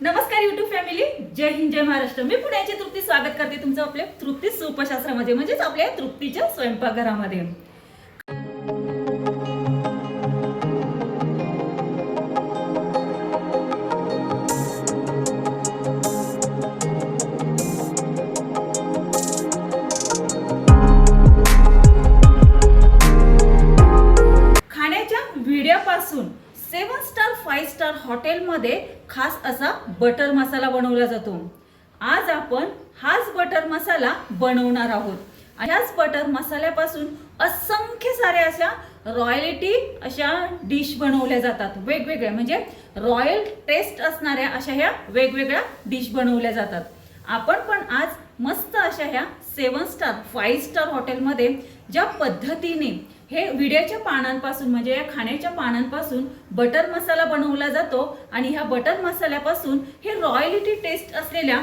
नमस्कार YouTube family जय हिंद जय महाराष्ट्र. मी पुण्याची तृप्ती. स्वागत करते तुमचं आपल्या तृप्ती सुपशास्त्रामध्ये म्हणजेच आपल्या तृप्तीच्या स्वयंपाकघरामध्ये. हॉटेलमध्ये खास असा बटर मसाला बनवला जातो. आज आपण हाच बटर मसाला बनवणार आहोत. ह्याच बटर मसाल्यापासून असंख्य साऱ्या अशा रॉयलिटी अशा डिश बनवल्या जातात. वेगवेगळ्या म्हणजे रॉयल टेस्ट असणाऱ्या अशा ह्या वेगवेगळ्या डिश बनवल्या जातात. आपण पण आज मस्त अशा ह्या सेवन स्टार फाईव्ह स्टार हॉटेलमध्ये ज्या पद्धतीने हे विड्याच्या पानांपासून म्हणजे या खाण्याच्या पानांपासून बटर मसाला बनवला जातो आणि ह्या बटर मसाल्यापासून हे रॉयलिटी टेस्ट असलेल्या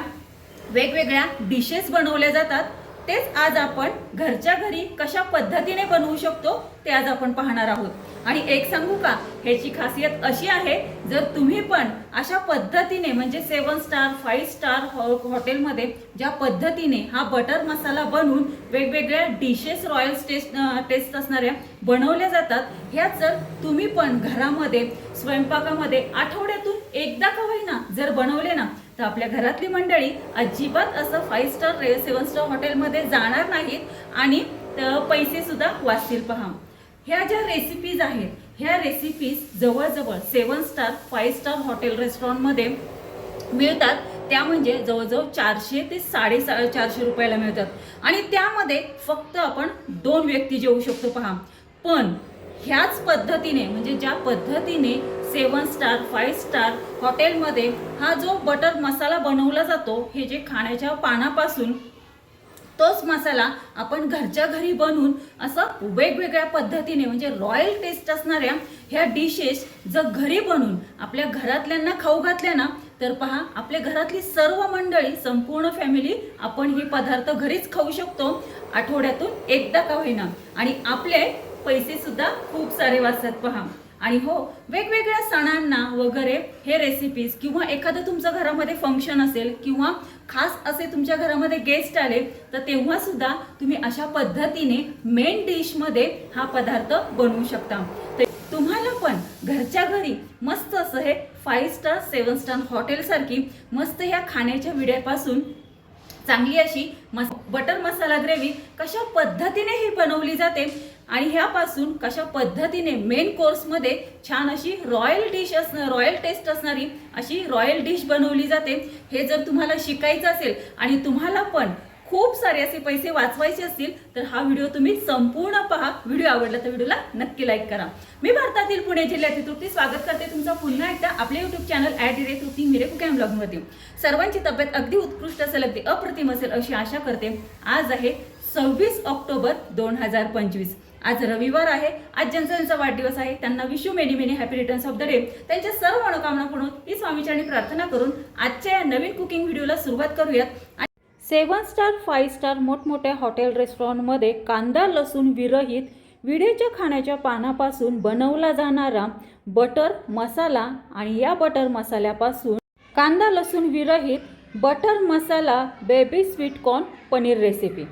वेगवेगळ्या डिशेस बनवल्या जातात. तेच आज आपण घरच्या घरी कशा पद्धतीने बनवू शकतो ते आज आपण पाहणार आहोत. आणि एक सांगू का ह्याची खासियत अशी आहे जर तुम्ही पण अशा पद्धतीने म्हणजे सेवन स्टार फाईव्ह स्टार हॉटेलमध्ये ज्या पद्धतीने हा बटर मसाला बनवून वेगवेगळ्या डिशेस रॉयल टेस्ट टेस्ट असणाऱ्या बनवल्या जातात ह्या जर तुम्ही पण घरामध्ये स्वयंपाकामध्ये आठवड्यातून एकदा का होईना जर बनवले ना तर आपल्या घरातली मंडळी अजिबात असं फाईव्ह स्टार सेवन स्टार हॉटेलमध्ये जाणार नाहीत आणि पैसेसुद्धा पैसे सुद्धा वाचतील. पहा ह्या ज्या रेसिपीज आहेत ह्या रेसिपीज जवळजवळ seven star five star hotel रेस्टॉरंटमध्ये मिळतात. त्या म्हणजे जवळजवळ चारशे ते साडे चारशे रुपयाला मिळतात. आणि त्यामध्ये फक्त आपण दोन व्यक्ती जेवू शकतो. पहा पण ह्याच पद्धतीने म्हणजे ज्या पद्धतीने सेवन स्टार फाईव्ह स्टार हॉटेलमध्ये हा जो बटर मसाला बनवला जातो हे जे खाण्याच्या पानापासून तोच मसाला आपण घरच्या घरी बनवून असं वेगवेगळ्या पद्धतीने म्हणजे रॉयल टेस्ट असणाऱ्या ह्या डिशेस जर घरी बनवून आपल्या घरातल्यांना खाऊ घातल्या ना तर पहा आपल्या घरातली सर्व मंडळी संपूर्ण फॅमिली आपण हे पदार्थ घरीच खाऊ शकतो. आठवड्यातून एकदा का होईना. आणि आपले पैसेसुद्धा खूप सारे वाचतात पहा. आणि हो वेगवेगळ्या सणांना वगैरे हे रेसिपीज किंवा एखादं तुमचं घरामध्ये फंक्शन असेल किंवा खास असे तुमच्या घरामध्ये गेस्ट आले तर तेव्हा सुद्धा तुम्ही अशा पद्धतीने मेन डिशमध्ये हा पदार्थ बनवू शकता. तर तुम्हाला पण घरच्या घरी मस्त असं हे फाईव्ह स्टार सेवन स्टार हॉटेलसारखी मस्त ह्या खाण्याच्या विड्यापासून चांगली अशी मस बटर मसाला ग्रेव्ही कशा पद्धतीने ही बनवली जाते आणि ह्यापासून कशा पद्धतीने मेन कोर्समध्ये छान अशी रॉयल डिश अस रॉयल टेस्ट असणारी अशी रॉयल डिश बनवली जाते हे जर तुम्हाला शिकायचं असेल आणि तुम्हाला पण खूप सारे असे पैसे वाचवायचे असतील तर हा व्हिडिओ तुम्ही संपूर्ण पहा. व्हिडिओ आवडला तर व्हिडिओला नक्की लाईक करा. मी भारतातील पुणे जिल्ह्यातील तृप्ती स्वागत करते तुमचं पुन्हा एकदा आपल्या युट्यूब चॅनल ॲट इरे तृप्ती मिरे कुकॅम ब्लॉगमध्ये सर्वांची तब्येत अगदी उत्कृष्ट असेल अगदी अप्रतिम असेल अशी आशा करते. आज आहे सव्वीस ऑक्टोबर दोन हजार पंचवीस. आज रविवार आहे आज ज्यांचा ज्यांचा वाढदिवस आहे. त्यांना wish you many many happy returns of the day त्यांच्या सर्व मनोकामना पूर्ण ही स्वामीचरणी प्रार्थना करून आजच्या या नवीन कुकिंग व्हिडिओला सुरुवात करूयात. सेवन स्टार फाईव्ह स्टार मोठमोठ्या हॉटेल रेस्टॉरंटमध्ये कांदा लसूण विरहित विडेच्या खाण्याच्या पानापासून बनवला जाणारा बटर मसाला आणि या बटर मसाल्यापासून कांदा लसूण विरहित butter masala baby sweet corn paneer recipe.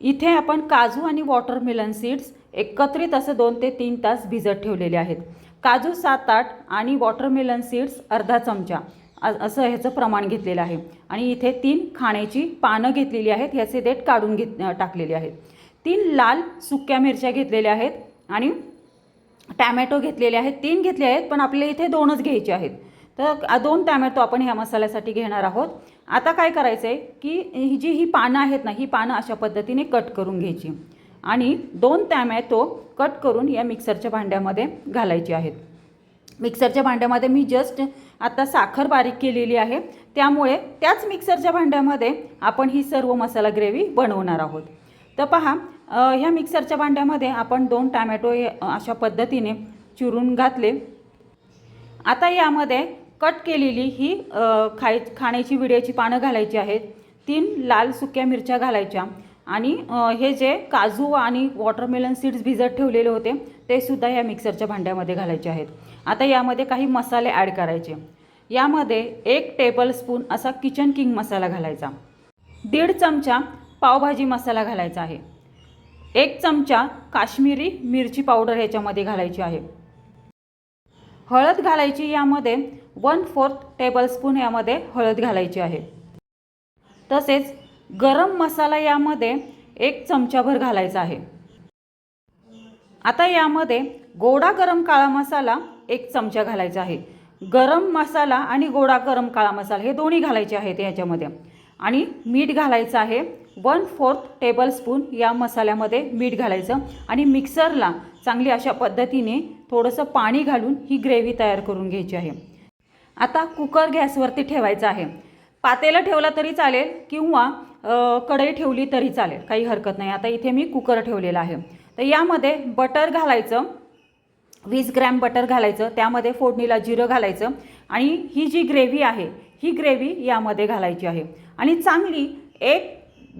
इथे आपण काजू आणि वॉटरमेलन सीड्स एकत्रित असं दोन ते तीन तास भिजत ठेवलेले आहेत. काजू सात आठ आणि वॉटरमेलन सीड्स अर्धा चमचा. असं ह्याचं प्रमाण घेतलेलं आहे. आणि इथे तीन खाण्याची पानं घेतलेली आहेत ह्याचे देठ काढून घेत टाकलेले आहेत. तीन लाल सुक्या मिरच्या घेतलेल्या आहेत आणि टॅमॅटो घेतलेले आहेत. तीन घेतले आहेत पण आपल्याला इथे दोनच घ्यायचे आहेत. तर दोन टॅमॅटो आपण ह्या मसाल्यासाठी घेणार आहोत. आता काय करायचं आहे की ही जी ही पानं आहेत ना ही पानं अशा पद्धतीने कट करून घ्यायची. आणि दोन टॅमॅटो कट करून या मिक्सरच्या भांड्यामध्ये घालायचे आहेत. मिक्सरच्या भांड्यामध्ये मी जस्ट आता साखर बारीक केलेली आहे. त्यामुळे त्याच मिक्सरच्या भांड्यामध्ये आपण ही सर्व मसाला ग्रेव्ही बनवणार आहोत. तर पहा ह्या मिक्सरच्या भांड्यामध्ये आपण दोन टॅमॅटो अशा पद्धतीने चिरून घातले. आता यामध्ये कट केलेली ही खाय खाण्याची विड्याची पानं घालायची आहेत. तीन लाल सुक्या मिरच्या घालायच्या. आणि हे जे काजू आणि वॉटरमेलन सीड्स भिजत ठेवलेले होते ते सुद्धा या मिक्सरच्या भांड्यामध्ये घालायचे आहेत. आता यामध्ये काही मसाले ॲड करायचे. यामध्ये एक टेबलस्पून असा किचन किंग मसाला घालायचा. दीड चमचा पावभाजी मसाला घालायचा आहे. एक चमचा काश्मीरी मिरची पावडर ह्याच्यामध्ये घालायची आहे. हळद घालायची यामध्ये वन फोर्थ टेबलस्पून यामध्ये हळद घालायची आहे. तसेच गरम मसाला यामध्ये एक चमचाभर घालायचा आहे. आता यामध्ये गोडा गरम काळा मसाला एक चमचा घालायचा आहे. गरम मसाला आणि गोडा गरम काळा मसाला हे दोन्ही घालायचे आहेत याच्यामध्ये. आणि मीठ घालायचं आहे. वन फोर्थ टेबलस्पून या मसाल्यामध्ये मीठ घालायचं आणि मिक्सरला चांगली अशा पद्धतीने थोडंसं पाणी घालून ही ग्रेव्ही तयार करून घ्यायची आहे. आता कुकर गॅसवरती ठेवायचा आहे. पातेलं ठेवला तरी चालेल किंवा कढई ठेवली तरी चालेल काही हरकत नाही. आता इथे मी कुकर ठेवलेला आहे. तर यामध्ये बटर घालायचं वीस ग्रॅम बटर घालायचं त्यामध्ये फोडणीला जिरं घालायचं आणि ही जी ग्रेव्ही आहे ही ग्रेव्ही यामध्ये घालायची आहे. आणि चांगली एक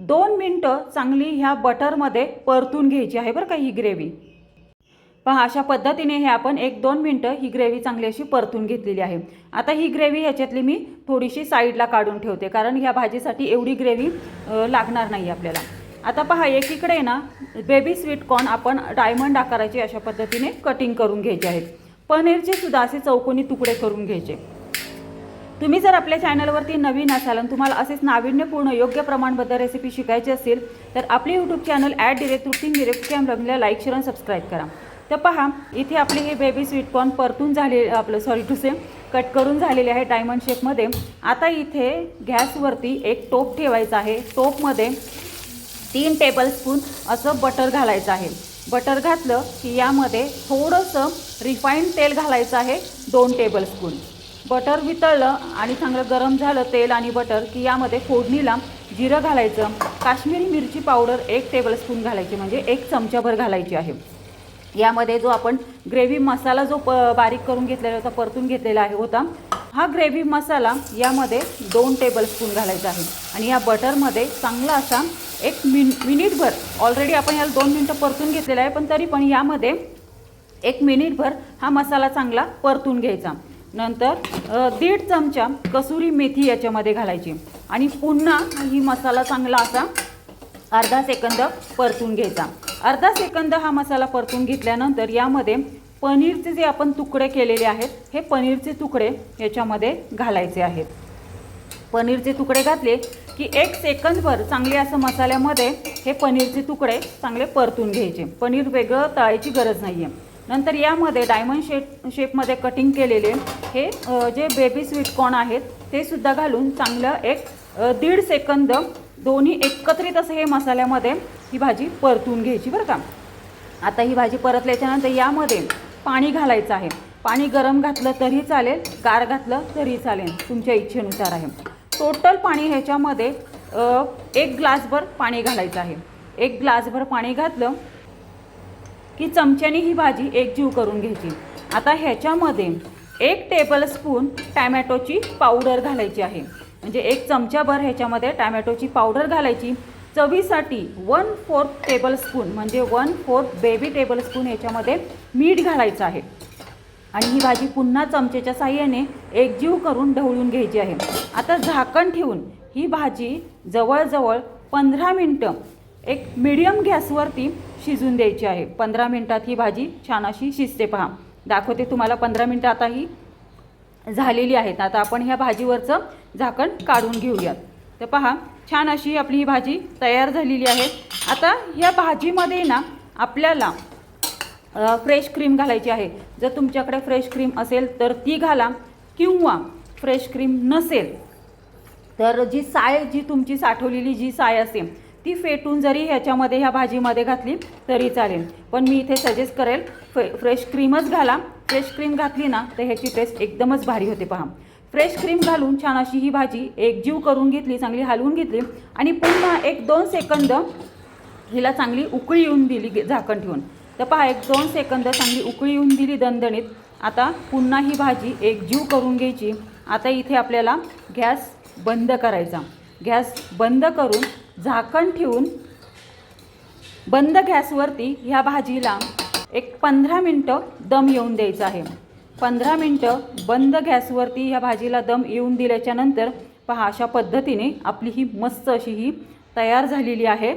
दोन मिनटं चांगली ह्या बटरमध्ये परतून घ्यायची आहे बरं का ही ग्रेव्ही. पहा अशा पद्धतीने हे आपण एक दोन मिनटं ही ग्रेव्ही चांगली अशी परतून घेतलेली आहे. आता ही ग्रेव्ही ह्याच्यातली मी थोडीशी साईडला काढून ठेवते कारण ह्या भाजीसाठी एवढी ग्रेव्ही लागणार नाही आपल्याला. आता पहा एकीकडे ना बेबी स्वीट कॉर्न आपण डायमंड आकाराची अशा पद्धतीने कटिंग करून घ्यायचे आहेत पनीरचे सुद्धा असे चौकोनी तुकडे करून घ्यायचे. तुम्ही जर आपल्या चॅनलवरती नवीन असाल आणि तुम्हाला असेच नाविन्यपूर्ण योग्य प्रमाणबद्ध रेसिपी शिकायची असेल तर आपले YouTube channel at direct Trupti direct cam लग्नला like share आणि सबस्क्राईब करा. तर पहा इथे आपले हे बेबी स्वीट कॉर्न परतून झाले आपलं सॉरी टू कट करून झालेले आहे डायमंड शेपमध्ये आता इथे गॅसवरती एक टोप ठेवायचा आहे. टोपमध्ये तीन टेबलस्पून असं बटर घालायचं आहे. बटर घातलं की यामध्ये थोडंसं रिफाईंड तेल घालायचं आहे दोन टेबलस्पून बटर वितळलं आणि चांगलं गरम झालं तेल आणि बटर की यामध्ये फोडणीला जिरं घालायचं. काश्मीरी मिरची पावडर एक टेबलस्पून घालायची म्हणजे एक चमचाभर घालायची आहे. यामध्ये जो आपण ग्रेव्ही मसाला जो प बारीक करून घेतलेला होता परतून घेतलेला आहे होता हा ग्रेव्ही मसाला यामध्ये दोन टेबलस्पून घालायचा आहे. आणि या बटरमध्ये चांगला असा एक मिन मिनिटभर ऑलरेडी आपण याला दोन मिनटं परतून घेतलेलं आहे पण तरी पण यामध्ये एक मिनिटभर हा मसाला चांगला परतून घ्यायचा. नंतर दीड चमचा कसुरी मेथी याच्यामध्ये घालायची. आणि पुन्हा ही मसाला चांगला असा अर्धा सेकंद परतून घ्यायचा. अर्धा सेकंद हा मसाला परतून घेतल्यानंतर यामध्ये पनीरचे जे आपण तुकडे केलेले आहेत हे पनीरचे तुकडे याच्यामध्ये घालायचे आहेत. पनीरचे तुकडे घातले की एक सेकंदभर चांगले असं मसाल्यामध्ये हे पनीरचे तुकडे चांगले परतून घ्यायचे. पनीर वेगळं तळायची गरज नाही आहे नंतर यामध्ये डायमंड शेप शेपमध्ये कटिंग केलेले हे जे बेबी स्वीट कॉर्न आहेत ते सुद्धा घालून चांगलं एक दीड सेकंद दोन्ही एकत्रित असं हे मसाल्यामध्ये ही भाजी परतून घ्यायची बरं का. आता ही भाजी परतल्याच्यानंतर यामध्ये पाणी घालायचं आहे. पाणी गरम घातलं तरी चालेल गार घातलं तरी चालेल तुमच्या इच्छेनुसार आहे. टोटल पाणी ह्याच्यामध्ये एक ग्लासभर पाणी घालायचं आहे. एक ग्लासभर पाणी घातलं की चमच्याने ही भाजी एकजीव करून घ्यायची. आता ह्याच्यामध्ये एक टेबलस्पून टॅमॅटोची पावडर घालायची आहे. म्हणजे एक चमच्याभर ह्याच्यामध्ये टॅमॅटोची पावडर घालायची. चवीसाठी वन फोर्थ टेबलस्पून म्हणजे वन फोर्थ बेबी टेबलस्पून याच्यामध्ये मीठ घालायचं आहे. आणि ही भाजी पुन्हा चमचेच्या साह्याने एकजीव करून ढवळून घ्यायची आहे. आता झाकण ठेवून ही भाजी जवळजवळ पंधरा मिनटं एक मिडियम गॅसवरती शिजून द्यायची आहे. पंधरा मिनटात ही भाजी छान अशी शिजते पहा. दाखवते तुम्हाला पंधरा मिनटं आता ही झालेली आहेत. आता आपण ह्या भाजीवरचं झाकण काढून घेऊयात. तर पहा छान अशी आपली ही भाजी तयार झालेली आहे. आता ह्या भाजीमध्ये ना आपल्याला फ्रेश क्रीम घालायची आहे. जर तुमच्याकडे फ्रेश क्रीम असेल तर ती घाला किंवा फ्रेश क्रीम नसेल तर जी साय जी तुमची साठवलेली जी साय असेल ती फेटून जरी ह्याच्यामध्ये ह्या भाजीमध्ये घातली तरी चालेल. पण मी इथे सजेस्ट करेल फ्रे फ्रेश क्रीमच घाला. फ्रेश क्रीम घातली ना तर ह्याची टेस्ट एकदमच भारी होते पहा. फ्रेश क्रीम घालून छान अशी ही भाजी एकजीव करून घेतली चांगली हलवून घेतली आणि पुन्हा एक दोन सेकंद हिला चांगली उकळी येऊन दिली झाकण ठेवून. तर पहा एक दोन सेकंद चांगली उकळी येऊन दिली दणदणीत. आता पुन्हा ही भाजी एकजीव करून घ्यायची. आता इथे आपल्याला गॅस बंद करायचा. गॅस बंद करून झाकण ठेवून बंद गॅसवरती ह्या भाजीला एक पंधरा मिनटं दम येऊन द्यायचा आहे. पंधरा मिनटं बंद गॅसवरती ह्या भाजीला दम येऊन दिल्याच्यानंतर पहा अशा पद्धतीने आपली ही मस्त अशी ही तयार झालेली आहे.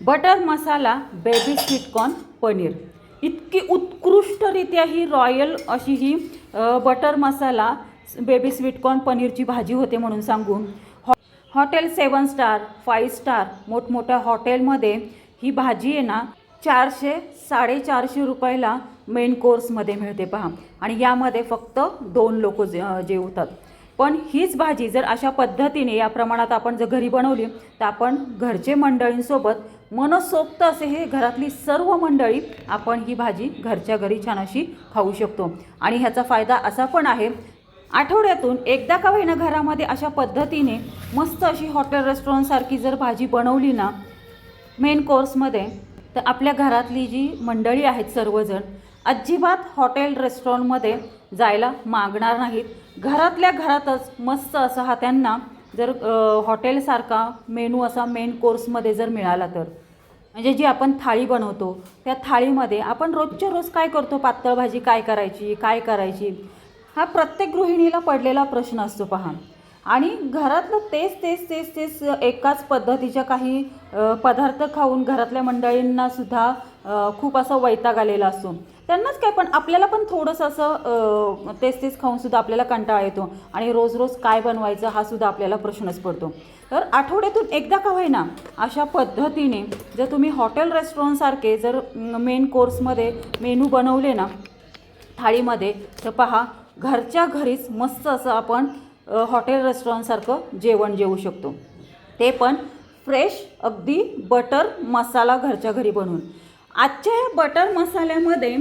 Butter masala baby sweet corn paneer. इतकी उत्कृष्टरित्या ही रॉयल अशी ही butter masala baby sweet corn पनीरची भाजी होते म्हणून सांगून. हॉ hotel seven star five star मोठमोठ्या हॉटेलमध्ये ही भाजी आहे ना चारशे साडेचारशे रुपयाला मेन कोर्समध्ये मिळते पहा. आणि यामध्ये फक्त दोन लोक जे जेवतात. पण हीच भाजी जर अशा पद्धतीने या प्रमाणात आपण जर घरी बनवली तर आपण घरचे मंडळींसोबत मनसोक्त असे हे घरातली सर्व मंडळी आपण ही भाजी घरच्या घरी छान अशी खाऊ शकतो. आणि ह्याचा फायदा असा पण आहे आठवड्यातून एकदा का होईना घरामध्ये अशा पद्धतीने मस्त अशी हॉटेल रेस्टॉरंटसारखी जर भाजी बनवली ना मेन कोर्समध्ये तर आपल्या घरातली जी मंडळी आहेत सर्वजण अजिबात हॉटेल रेस्टॉरंटमध्ये जायला मागणार नाहीत. घरातल्या घरातच मस्त असा हा त्यांना जर हॉटेलसारखा मेनू असा मेन कोर्समध्ये जर मिळाला तर. म्हणजे जी आपण थाळी बनवतो त्या थाळीमध्ये आपण रोजच्या रोज काय करतो? पातळ भाजी काय करायची? काय करायची? हा प्रत्येक गृहिणीला पडलेला प्रश्न असतो पहा. आणि घरातलं तेच तेच तेच तेच एकाच पद्धतीच्या काही पदार्थ खाऊन घरातल्या मंडळींना सुद्धा खूप असा वैताग आलेला असतो. त्यांनाच काय पण आपल्याला पण थोडंसं असं तेच तेच खाऊनसुद्धा आपल्याला कंटाळा येतो. आणि रोज रोज काय बनवायचं हा सुद्धा आपल्याला प्रश्नच पडतो. तर आठवड्यातून एकदा का होईना अशा पद्धतीने जर तुम्ही हॉटेल रेस्टॉरंटसारखे जर मेन कोर्समध्ये मेनू बनवले ना थाळीमध्ये तर पहा घरच्या घरीच मस्त असं आपण हॉटेल रेस्टॉरंटसारखं जेवण जेवू शकतो. ते पण फ्रेश अगदी बटर मसाला घरच्या घरी बनवून. आजच्या या बटर मसाल्यामध्ये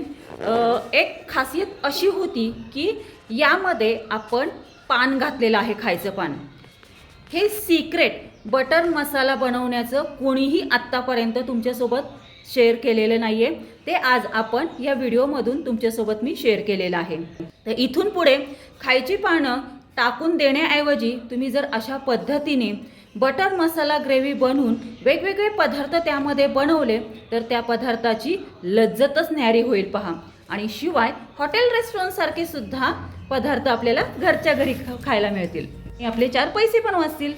एक खासियत अशी होती की यामध्ये आपण पान घातलेलं आहे खायचं पान. हे सिक्रेट बटर मसाला बनवण्याचं कोणीही आत्तापर्यंत तुमच्यासोबत शेअर केलेलं नाही आहे ते आज आपण या व्हिडिओमधून तुमच्यासोबत मी शेअर केलेलं आहे. तर इथून पुढे खायची पानं टाकून देण्याऐवजी तुम्ही जर अशा पद्धतीने बटर मसाला ग्रेव्ही बनवून वेगवेगळे पदार्थ त्यामध्ये बनवले तर त्या पदार्थाची लज्जतच न्यारी होईल पहा. आणि शिवाय हॉटेल रेस्टॉरंटसारखे सुद्धा पदार्थ आपल्याला घरच्या घरी खायला मिळतील. आपले चार पैसे पण वाचतील.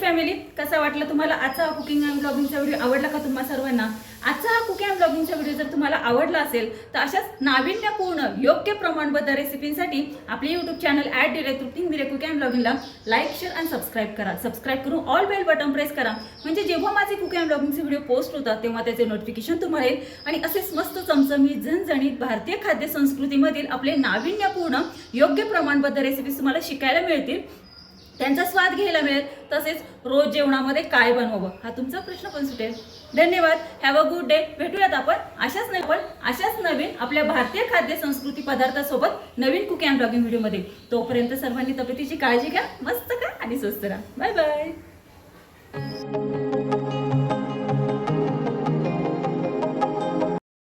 फॅमिली कसा वाटला तुम्हाला आजचा हा कुकिंग अँड ब्लॉगिंगचा व्हिडिओ आवडला का तुम्हाला सर्वांना? आजचा हा कुकिंग अँड ब्लॉगिंगचा व्हिडिओ जर तुम्हाला आवडला असेल तर अशाच नाविन्यपूर्ण योग्य प्रमाणबद्ध रेसिपींसाठी आपले यूट्यूब चॅनल ॲट डिरे कुकिंग दिरे कुकिंग अँड ब्लॉगिंगला लाईक शेअर आणि सबस्क्राईब करा. सबस्क्राईब करून ऑल बेल बटन प्रेस करा. म्हणजे जेव्हा माझे कुकिंग अँड ब्लॉगिंगचे व्हिडिओ पोस्ट होतात तेव्हा त्याचे नोटिफिकेशन तुम्हाला येईल. आणि असेच मस्त चमचमीत झणझणीत भारतीय खाद्य संस्कृतीमधील आपले नाविन्यपूर्ण योग्य प्रमाणबद्ध रेसिपीज तुम्हाला शिकायला मिळतील. त्यांचा स्वाद घ्यायला मिळेल तसेच रोज जेवणामध्ये काय बनवावं हा तुमचा प्रश्न पण सुटेल. धन्यवाद हॅव अ गुड डे भेटूयात आपण अशाच नाही पण अशाच नवीन आपल्या भारतीय खाद्य संस्कृती पदार्थासोबत नवीन कुकिंग अँड ब्लॉगिंग व्हिडिओमध्ये. तोपर्यंत सर्वांनी तब्येतीची काळजी घ्या मस्त खा आणि स्वस्त राहा. Bye bye